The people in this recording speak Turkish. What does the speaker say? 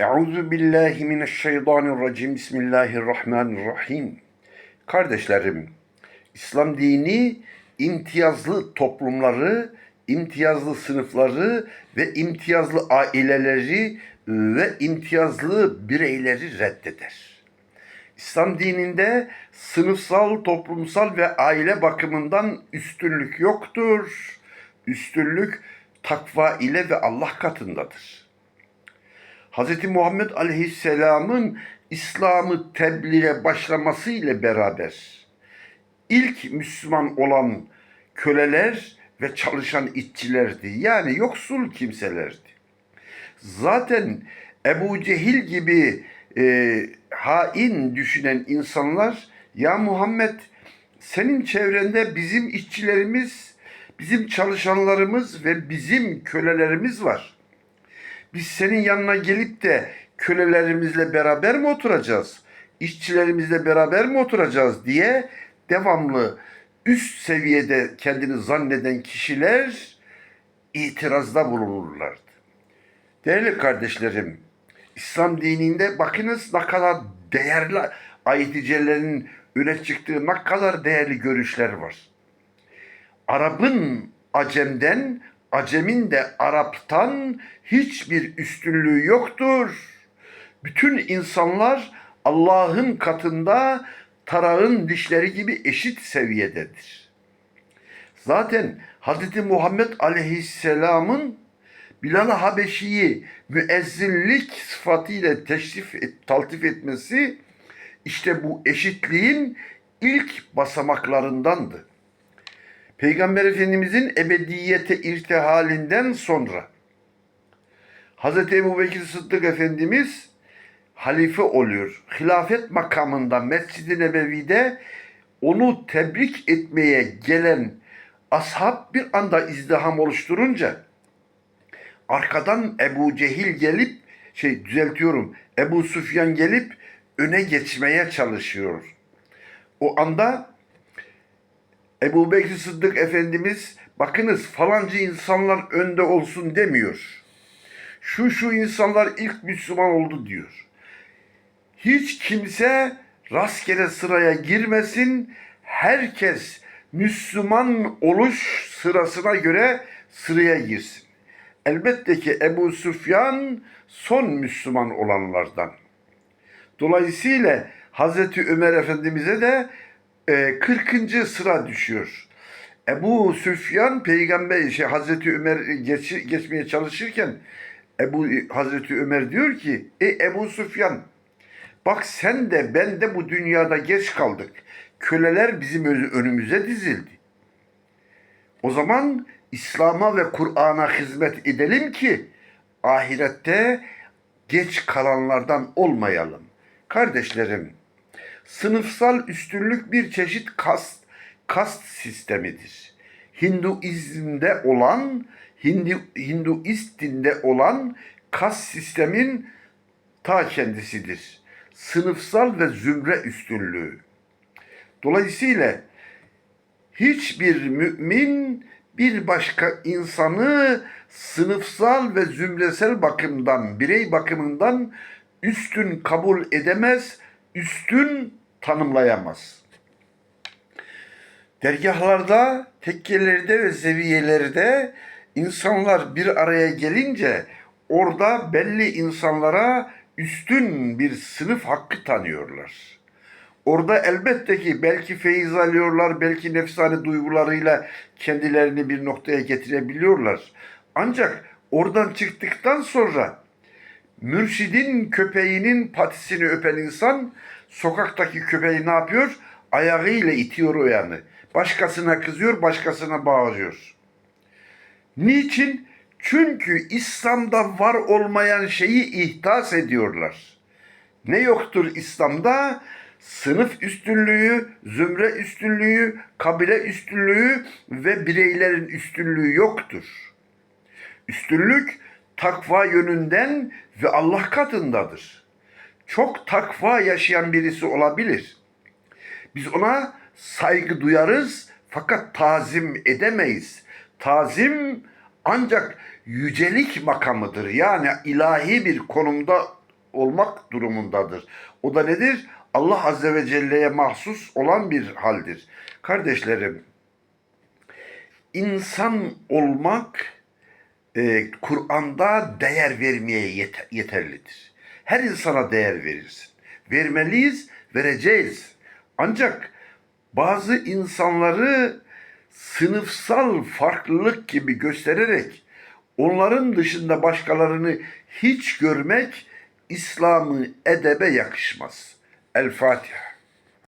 Euzu billahi mineşşeytanirracim. Bismillahirrahmanirrahim. Kardeşlerim, İslam dini imtiyazlı toplumları, imtiyazlı sınıfları ve imtiyazlı aileleri ve imtiyazlı bireyleri reddeder. İslam dininde sınıfsal, toplumsal ve aile bakımından üstünlük yoktur. Üstünlük takva ile ve Allah katındadır. Hz. Muhammed Aleyhisselam'ın İslam'ı tebliğe başlaması ile beraber ilk Müslüman olan köleler ve çalışan işçilerdi. Yani yoksul kimselerdi. Zaten Ebu Cehil gibi e, hain düşünen insanlar ya Muhammed senin çevrende bizim işçilerimiz, bizim çalışanlarımız ve bizim kölelerimiz var. Biz senin yanına gelip de kölelerimizle beraber mi oturacağız? İşçilerimizle beraber mi oturacağız diye devamlı üst seviyede kendini zanneden kişiler itirazda bulunurlardı. Değerli kardeşlerim, İslam dininde bakınız ne kadar değerli ayeticilerin öne çıktığı ne kadar değerli görüşler var. Arap'ın Acem'den, Acem'in de Arap'tan hiçbir üstünlüğü yoktur. Bütün insanlar Allah'ın katında tarağın dişleri gibi eşit seviyededir. Zaten Hz. Muhammed Aleyhisselam'ın Bilal-i Habeşi'yi müezzinlik sıfatıyla teşrif et, taltif etmesi işte bu eşitliğin ilk basamaklarındandı. Peygamber Efendimizin ebediyete irtihalinden sonra Hz. Ebu Bekir Sıddık Efendimiz halife oluyor. Hilafet makamında Mescid-i Nebevi'de onu tebrik etmeye gelen ashab bir anda izdiham oluşturunca arkadan Ebu Cehil gelip şey düzeltiyorum Ebu Süfyan gelip öne geçmeye çalışıyor. O anda Ebu Bekir Sıddık Efendimiz bakınız falancı insanlar önde olsun demiyor. Şu şu insanlar ilk Müslüman oldu diyor. Hiç kimse rastgele sıraya girmesin. Herkes Müslüman oluş sırasına göre sıraya girsin. Elbette ki Ebu Süfyan son Müslüman olanlardan. Dolayısıyla Hazreti Ömer Efendimiz'e de e, 40. sıra düşüyor. Ebu Süfyan peygamber şey Hazreti Ömer geç, geçmeye çalışırken Ebu Hazreti Ömer diyor ki: "Ey Ebu Süfyan, bak sen de ben de bu dünyada geç kaldık. Köleler bizim önümüze dizildi. O zaman İslam'a ve Kur'an'a hizmet edelim ki ahirette geç kalanlardan olmayalım. Kardeşlerim, sınıfsal üstünlük bir çeşit kast, kast sistemidir. Hinduizmde olan, Hindu, Hinduist dinde olan kast sistemin ta kendisidir. Sınıfsal ve zümre üstünlüğü. Dolayısıyla hiçbir mümin bir başka insanı sınıfsal ve zümresel bakımdan, birey bakımından üstün kabul edemez, üstün tanımlayamaz. Dergahlarda, tekkelerde ve seviyelerde insanlar bir araya gelince orada belli insanlara üstün bir sınıf hakkı tanıyorlar. Orada elbette ki belki feyiz alıyorlar, belki nefsani duygularıyla kendilerini bir noktaya getirebiliyorlar. Ancak oradan çıktıktan sonra mürşidin köpeğinin patisini öpen insan sokaktaki köpeği ne yapıyor? Ayağıyla itiyor o yanı. Başkasına kızıyor, başkasına bağırıyor. Niçin? Çünkü İslam'da var olmayan şeyi ihdas ediyorlar. Ne yoktur İslam'da? Sınıf üstünlüğü, zümre üstünlüğü, kabile üstünlüğü ve bireylerin üstünlüğü yoktur. Üstünlük takva yönünden ve Allah katındadır. Çok takva yaşayan birisi olabilir. Biz ona saygı duyarız fakat tazim edemeyiz. Tazim ancak yücelik makamıdır. Yani ilahi bir konumda olmak durumundadır. O da nedir? Allah Azze ve Celle'ye mahsus olan bir haldir. Kardeşlerim, insan olmak e, Kur'an'da değer vermeye yete- yeterlidir. Her insana değer verirsin. Vermeliyiz, vereceğiz. Ancak bazı insanları sınıfsal farklılık gibi göstererek onların dışında başkalarını hiç görmek İslam'ı edebe yakışmaz. El Fatiha.